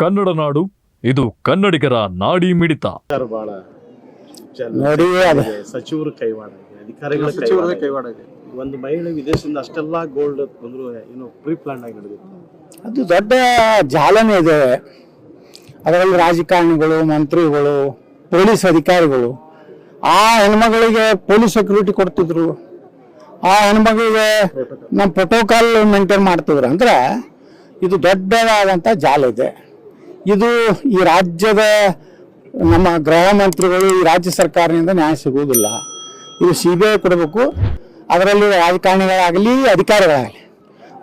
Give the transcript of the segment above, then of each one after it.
ಕನ್ನಡ ನಾಡು ಇದು ಕನ್ನಡಿಗರ ನಾಡಿ ಮಿಡಿತ. ಬಹಳ ನೋಡಿ ಅದು. ಸಚಿವರು ಕೈವಾಡ ಇದೆ, ಅಧಿಕಾರಿಗಳ ಕೈವಾಡ ಇದೆ. ಕೈವಾಡ ಇದೆ ಒಂದು ಮಹಿಳೆ ವಿದೇಶದಿಂದ ಅಷ್ಟೆಲ್ಲ ಗೋಲ್ಡ್ ಬಂದ್ರು ಏನು ಪ್ರೀ ಪ್ಲಾನ್ ಆಗಿ ನಡೆದಿತ್ತು. ಅದು ದೊಡ್ಡ ಜಾಲನೇ ಇದೆ. ಅದರಲ್ಲಿ ರಾಜಕಾರಣಿಗಳು ಮಂತ್ರಿಗಳು ಪೊಲೀಸ್ ಅಧಿಕಾರಿಗಳು ಆ ಹೆಣ್ಮಗಳಿಗೆ ಪೊಲೀಸ್ ಸೆಕ್ಯೂರಿಟಿ ಕೊಡ್ತಿದ್ರು. ಆ ಹೆಣ್ಮಗಳಿಗೆ ನಮ್ಮ ಪ್ರೋಟೋಕಾಲ್ ಮೇಂಟೈನ್ ಮಾಡ್ತಿದ್ರು. ಅಂದ್ರೆ ಇದು ದೊಡ್ಡದಾದಂಥ ಜಾಲ ಇದೆ. ಇದು ಈ ರಾಜ್ಯದ ನಮ್ಮ ಗೃಹ ಮಂತ್ರಿಗಳು ಈ ರಾಜ್ಯ ಸರ್ಕಾರದಿಂದ ನ್ಯಾಯ ಸಿಗುವುದಿಲ್ಲ. ಇದು ಸಿ ಬಿ ಐ ಕೊಡಬೇಕು. ಅದರಲ್ಲಿ ರಾಜಕಾರಣಿಗಳಾಗಲಿ, ಅಧಿಕಾರಿಗಳಾಗಲಿ,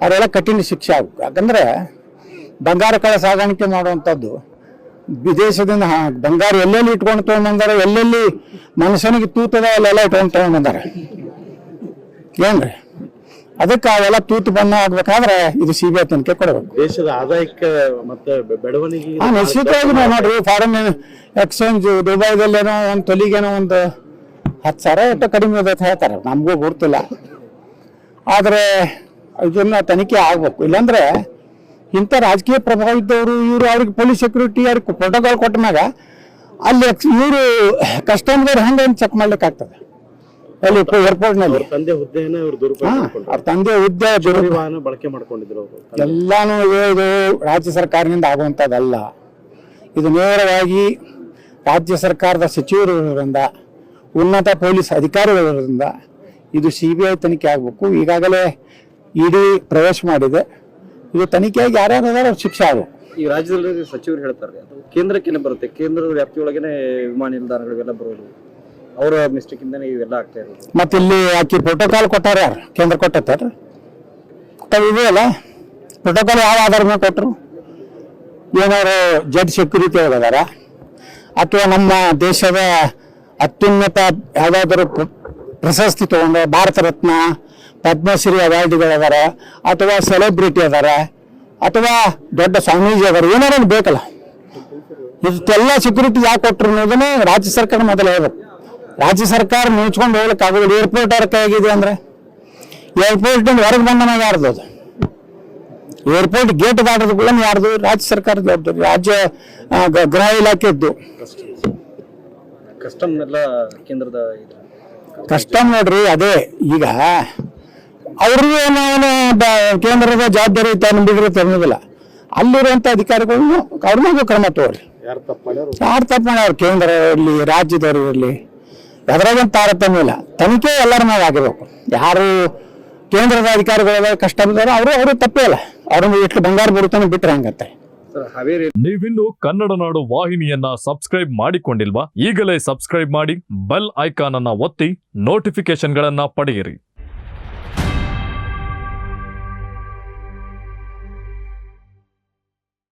ಅವರೆಲ್ಲ ಕಠಿಣ ಶಿಕ್ಷೆ ಆಗಬೇಕು. ಯಾಕಂದರೆ ಬಂಗಾರ ಕಳ ಸಾಗಾಣಿಕೆ ಮಾಡುವಂಥದ್ದು ವಿದೇಶದಿಂದ ಬಂಗಾರ ಎಲ್ಲೆಲ್ಲಿ ಇಟ್ಕೊಂಡು ತೊಗೊಂಡ್ಬಂದಾರ, ಎಲ್ಲೆಲ್ಲಿ ಮನುಷ್ಯನಿಗೆ ತೂತದ, ಅಲ್ಲೆಲ್ಲ ಇಟ್ಕೊಂಡು ತೊಗೊಂಡ್ಬಂದಾರ. ಏನ್ರಿ? ಅದಕ್ಕೆ ಅವೆಲ್ಲ ತೂತು ಬಣ್ಣ ಆಗ್ಬೇಕಾದ್ರೆ ಇದು ಸಿ ಬಿ ಐ ತನಿಖೆ ಕೊಡಬೇಕು. ದೇಶದ ಆದಾಯಕ್ಕೆ ಮತ್ತೆ ಬೆಳವಣಿಗೆ ಹಾ ನಿಶ್ಚಿತವಾಗಿ ನಾವು ನೋಡ್ರಿ ಫಾರಿನ್ ಎಕ್ಸ್ಚೇಂಜ್ ದುಬೈದಲ್ಲೇನೋ ಒಂದು ತೊಲಿಗೇನೋ ಒಂದು ಹತ್ತು ಸಾವಿರ ಎಷ್ಟು ಕಡಿಮೆ ಇದೆ ಅಂತ ಹೇಳ್ತಾರೆ. ನಮಗೂ ಗೊತ್ತಿಲ್ಲ ಆದರೆ ಇದನ್ನ ತನಿಖೆ ಆಗ್ಬೇಕು. ಇಲ್ಲಾಂದ್ರೆ ಇಂಥ ರಾಜಕೀಯ ಪ್ರಭಾವ ಇದ್ದವರು ಇವರು ಅವ್ರಿಗೆ ಪೊಲೀಸ್ ಸೆಕ್ಯೂರಿಟಿ ಅವ್ರಿಗೆ ಪ್ರೋಟೋಕಾಲ್ ಕೊಟ್ಟ ಮ್ಯಾಗ ಅಲ್ಲಿ ಇವರು ಕಸ್ಟಮರ್ ಹೆಂಗೆ ಚೆಕ್ ಮಾಡ್ಲಿಕ್ಕೆ ಆಗ್ತದೆ ಅಲ್ಲಿ ಏರ್ಪೋರ್ಟ್ನಲ್ಲಿ ತಂದೆ ಹುದ್ದೆಯನ್ನ ಇವರು ದುರುಪಯೋಗ. ಅವ್ರ ತಂದೆ ಹುದ್ದೆ ವಾಹನ ಬಳಕೆ ಮಾಡ್ಕೊಂಡಿದ್ರು ಎಲ್ಲಾನು ಇದು ರಾಜ್ಯ ಸರ್ಕಾರದಿಂದ ಆಗುವಂಥದ್ದಲ್ಲ. ಇದು ನೇರವಾಗಿ ರಾಜ್ಯ ಸರ್ಕಾರದ ಸಚಿವರಿರೋದ್ರಿಂದ ಉನ್ನತ ಪೊಲೀಸ್ ಅಧಿಕಾರಿಗಳಿಂದ ಇದು ಸಿ ಬಿ ಐ ತನಿಖೆ ಆಗಬೇಕು. ಈಗಾಗಲೇ ಇಡಿ ಪ್ರವೇಶ ಮಾಡಿದೆ. ಇದು ತನಿಖೆಯಾಗಿ ಯಾರ್ಯಾರು ಅದಾರ ಶಿಕ್ಷೆ ಆಗಬೇಕು. ಈ ರಾಜ್ಯದಲ್ಲಿ ಸಚಿವರು ಹೇಳ್ತಾರೆ ಅದು ಕೇಂದ್ರಕ್ಕೇನೆ ಬರುತ್ತೆ ಕೇಂದ್ರದ ವ್ಯಾಪ್ತಿಯೊಳಗೇನೆ ವಿಮಾನ ನಿಲ್ದಾಣಗಳಿಗೆಲ್ಲ ಬರೋದು. ಅವರ ಮಿಸ್ಟೇಕ್ ಇಂದಾನೆ ಇವೆಲ್ಲ ಆಗ್ತಾ ಇರೋದು. ಮತ್ತೆ ಇಲ್ಲಿ ಆಕಿ ಪ್ರೋಟೋಕಾಲ್ ಕೊಟ್ಟಾರ ಯಾರು? ಕೇಂದ್ರ ಕೊಟ್ಟತ್ತಾರ ತಾವು ಇದೆ ಅಲ್ಲ? ಪ್ರೋಟೋಕಾಲ್ ಯಾವ ಆಧಾರ ಮೇಲೆ ಕೊಟ್ಟರು ಏನಾರು ಜಡ್ ಸೆಕ್ಯೂರಿಟಿ ಒಳಗದಾರ ಅಥವಾ ನಮ್ಮ ದೇಶದ ಅತ್ಯುನ್ನತ ಯಾವುದಾದ್ರೂ ಪ್ರ- ಪ್ರಶಸ್ತಿ ತಗೊಂಡ ಭಾರತ ರತ್ನ, ಪದ್ಮಶ್ರೀ ಅವಾರ್ಡ್ಗಳದಾರ ಅಥವಾ ಸೆಲೆಬ್ರಿಟಿ ಅದಾರ, ಅಥವಾ ದೊಡ್ಡ ಸ್ವಾಮೀಜಿ ಅದಾರ ಏನಾರು ಬೇಕಲ್ಲ? ಇದೆಲ್ಲ ಸೆಕ್ಯೂರಿಟಿ ಯಾಕೆ ಕೊಟ್ಟರು ಅನ್ನೋದನ್ನೇ ರಾಜ್ಯ ಸರ್ಕಾರ ಮೊದಲು ಹೇಳ್ಬೇಕು. ರಾಜ್ಯ ಸರ್ಕಾರ ಮುಚ್ಕೊಂಡು ಹೋಗ್ಲಿಕ್ಕೆ ಆಗೋದಿಲ್ಲ. ಏರ್ಪೋರ್ಟ್ ಅವ್ರ ಕೈಗಿದೆ ಅಂದ್ರೆ. ಏರ್ಪೋರ್ಟ್ ಹೊರಗೆ ಬಂದನ ಯಾರ್ದು ಅದು? ಏರ್ಪೋರ್ಟ್ ಗೇಟ್ ದಾಟದ ಕೂಡ ಯಾರ್ದು? ರಾಜ್ಯ ಸರ್ಕಾರದ ಜವಾಬ್ದಾರಿ. ರಾಜ್ಯ ಗೃಹ ಇಲಾಖೆ ಇದ್ದು ಇಲಾಖೆದ್ದು ಕಸ್ಟಮ್ ಎಲ್ಲ ಕೇಂದ್ರದ ಕಸ್ಟಮ್ ಕಷ್ಟ ನೋಡ್ರಿ ಅದೇ. ಈಗ ಅವ್ರಿಗೆ ಏನು ಬ- ಕೇಂದ್ರದ ಜವಾಬ್ದಾರಿ ತಂದಿದ್ರೆ ತಂದಿಲ್ಲ ಅಲ್ಲಿರುವಂತ ಅಧಿಕಾರಿಗಳನ್ನು ಅವ್ರನ್ನೂ ಕ್ರಮ ತಗೋರಿ. ಯಾರು ತಪ್ಪು ಮಾಡ್ಯಾರು ಯಾರು ತಪ್ಪು ಮಾಡ್ಯಾರ? ಕೇಂದ್ರ ಇರಲಿ ರಾಜ್ಯದವರು ಇರಲಿ. ಎದ್ರಾಗೇನು ತಾರತಮ್ಯ ಇಲ್ಲ. ತನಿಖೆ ಎಲ್ಲರ ಮೇಲೆ ಆಗಿರ್ಬೇಕು. ಯಾರು ಕೇಂದ್ರದ ಅಧಿಕಾರಿಗಳ ಕಷ್ಟ ಬಂದಾರೋ ಅವರು ಅವರು ತಪ್ಪೇ ಇಲ್ಲ. ಅವ್ರನ್ನ ಎಷ್ಟು ಬಂಗಾರ ಬರುತ್ತಾನೆ ಬಿಟ್ರೆ ಹಂಗತ್ತೆ. ಸರ್ ಹಾವೇರಿ ನೀವಿನ್ನು ಕನ್ನಡ ನಾಡು ವಾಹಿನಿಯನ್ನ ಸಬ್ಸ್ಕ್ರೈಬ್ ಮಾಡಿಕೊಂಡಿಲ್ವಾ? ಈಗಲೇ ಸಬ್ಸ್ಕ್ರೈಬ್ ಮಾಡಿ ಬೆಲ್ ಐಕಾನ್ ಅನ್ನ ಒತ್ತಿ ನೋಟಿಫಿಕೇಶನ್ಗಳನ್ನ ಪಡೆಯಿರಿ.